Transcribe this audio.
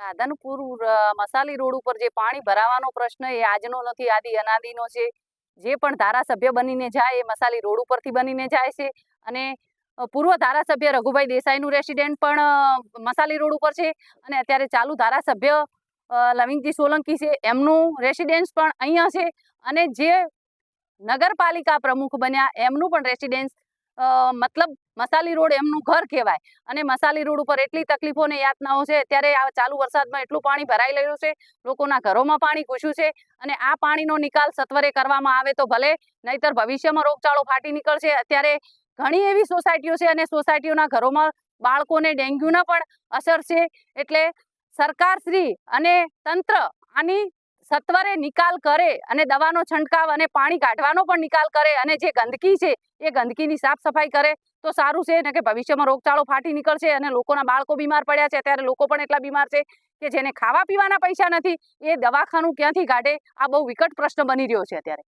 Radhanpur મસાલી road ઉપર જે પાણી ભરાવાનો પ્રશ્ન એ આજનો નથી, આદિ અનાદિનો છે. જે પણ ધારાસભ્ય બનીને જાય એ મસાલી રોડ ઉપરથી બનીને જાય છે. અને પૂર્વ ધારાસભ્ય રઘુભાઈ દેસાઈનું રેસિડેન્ટ પણ મસાલી રોડ ઉપર છે. અને અત્યારે ચાલુ ધારાસભ્ય લવિંગજી સોલંકી છે. એમનું રેસિડેન્સ પણ અહીંયા છે. અને જે નગરપાલિકા પ્રમુખ બન્યા, એમનું પણ રેસિડેન્સ મતલબ મસાલી રોડ એમનું ઘર કહેવાય. અને મસાલી રોડ ઉપર એટલી તકલીફો ને યાતનાઓ છે, અત્યારે આ ચાલુ વરસાદમાં એટલું પાણી ભરાઈ રહ્યું છે, લોકોના ઘરોમાં પાણી ઘૂસ્યું છે, અને આ પાણીનો નિકાલ સત્વરે કરવામાં આવે તો ભલે, નહીતર ભવિષ્યમાં રોગચાળો ફાટી નીકળશે. અત્યારે ઘણી એવી સોસાયટીઓ છે અને સોસાયટીઓના ઘરોમાં બાળકોને ડેન્ગ્યુના પણ અસર છે. એટલે સરકારશ્રી અને તંત્ર આની સત્વરે નિકાલ કરે અને દવાનો છંટકાવ અને પાણી કાઢવાનો પણ નિકાલ કરે અને જે ગંદકી છે, એ ગંદકીની સાફ સફાઈ કરે, તો સારું છે. ને કે ભવિષ્યમાં રોગચાળો ફાટી નીકળશે અને લોકોના બાળકો બીમાર પડ્યા છે. અત્યારે લોકો પણ એટલા બીમાર છે કે જેને ખાવા પીવાના પૈસા નથી, એ દવાખાનું ક્યાંથી કાઢે? આ બહુ વિકટ પ્રશ્ન બની રહ્યો છે અત્યારે.